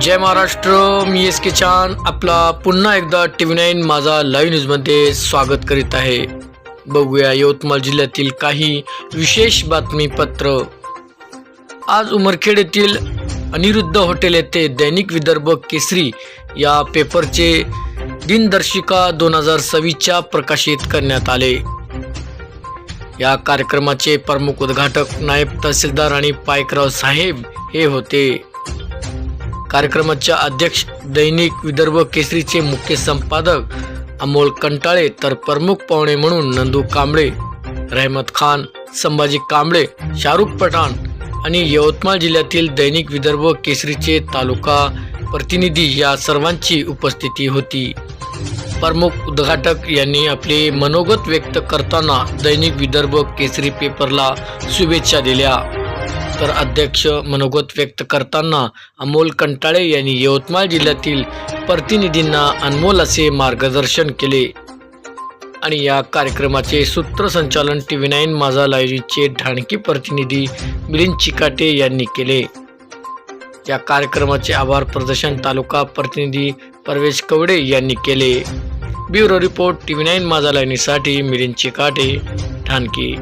जय महाराष्ट्र मी S के चान. आपला पुन्हा एकदा T V nine Majha live न्यूजमध्ये स्वागत करीत आहे. बघूया यवतमाळ जिल्ह्यातील काही विशेष बातमीपत्र. आज उमरखेड येथील अनिरुद्ध हॉटेल येथे दैनिक विदर्भ केसरी या पेपरचे दिनदर्शिका दोन हजार सव्वीसच्या प्रकाशित करण्यात आले. या कार्यक्रमाचे प्रमुख उद्घाटक नायब तहसीलदार आणि पायकराव साहेब हे होते. कार्यक्रमाच्या अध्यक्ष दैनिक विदर्भ केसरीचे मुख्य संपादक अमोल कंटाळे तर प्रमुख पाहुणे म्हणून नंदू कांबळे रहमत खान संभाजी कांबळे शाहरुख पठाण आणि यवतमाळ जिल्ह्यातील दैनिक विदर्भ केसरीचे तालुका प्रतिनिधी या सर्वांची उपस्थिती होती. प्रमुख उद्घाटक यांनी आपले मनोगत व्यक्त करताना दैनिक विदर्भ केसरी पेपरला शुभेच्छा दिल्या. तर अध्यक्ष मनोगत व्यक्त करताना अमोल कंटाळे यांनी यवतमाळ जिल्ह्यातील प्रतिनिधींना अनमोल असे मार्गदर्शन केले. आणि या कार्यक्रमाचे सूत्रसंचालन टी व्ही नाईन माझा लायरीचे ढाणकी प्रतिनिधी मिलिंद चिकाटे यांनी केले. या कार्यक्रमाचे आभार प्रदर्शन तालुका प्रतिनिधी परवेश कवडे यांनी केले. Bureau report T V nine Majha लाईनीसाठी Milind Chikate Dhanki